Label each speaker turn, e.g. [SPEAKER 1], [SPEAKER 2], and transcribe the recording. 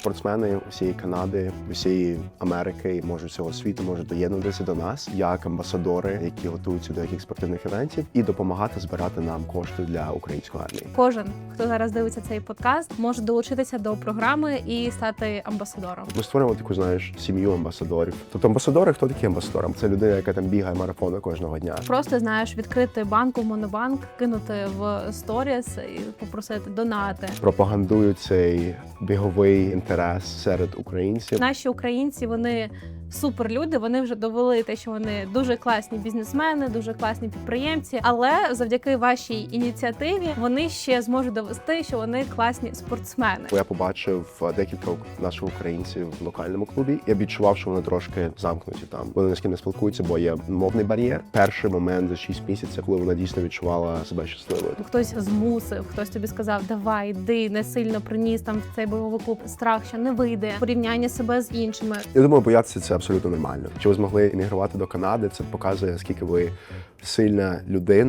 [SPEAKER 1] спортсмени усієї Канади, усієї Америки і може всього світу можуть доєднуватися до нас як амбасадори, які готуються до яких спортивних івентів, і допомагати збирати нам кошти для української армії.
[SPEAKER 2] Кожен, хто зараз дивиться цей подкаст, може долучитися до програми і стати амбасадором.
[SPEAKER 1] Ми створюємо таку, знаєш, сім'ю амбасадорів. Тобто амбасадори, хто такі амбасадори? Це людина, яка там бігає марафони кожного дня.
[SPEAKER 2] Просто знаєш, відкрити банку в монобанк, кинути в сторіс і попросити донати.
[SPEAKER 1] Пропагандують цей біговий інтерес серед українців.
[SPEAKER 2] Наші українці вони суперлюди. Вони вже довели те, що вони дуже класні бізнесмени, дуже класні підприємці. Але завдяки вашій ініціативі вони ще зможуть довести, що вони класні спортсмени.
[SPEAKER 1] Я побачив декілька наших українців в локальному клубі. Я відчував, що вони трошки замкнуті там. Вони з ким не спілкуються, бо є мовний бар'єр. Перший момент за 6 місяців, коли вона дійсно відчувала себе щасливою.
[SPEAKER 2] Хтось змусив, хтось тобі сказав, давай, йди, не сильно приніс там в цей бойовий клуб страх, що не вийде, порівняння себе з іншими.
[SPEAKER 1] Я думаю, боятися це абсолютно нормально. Що ви змогли іммігрувати до Канади, це показує, скільки ви сильна людина,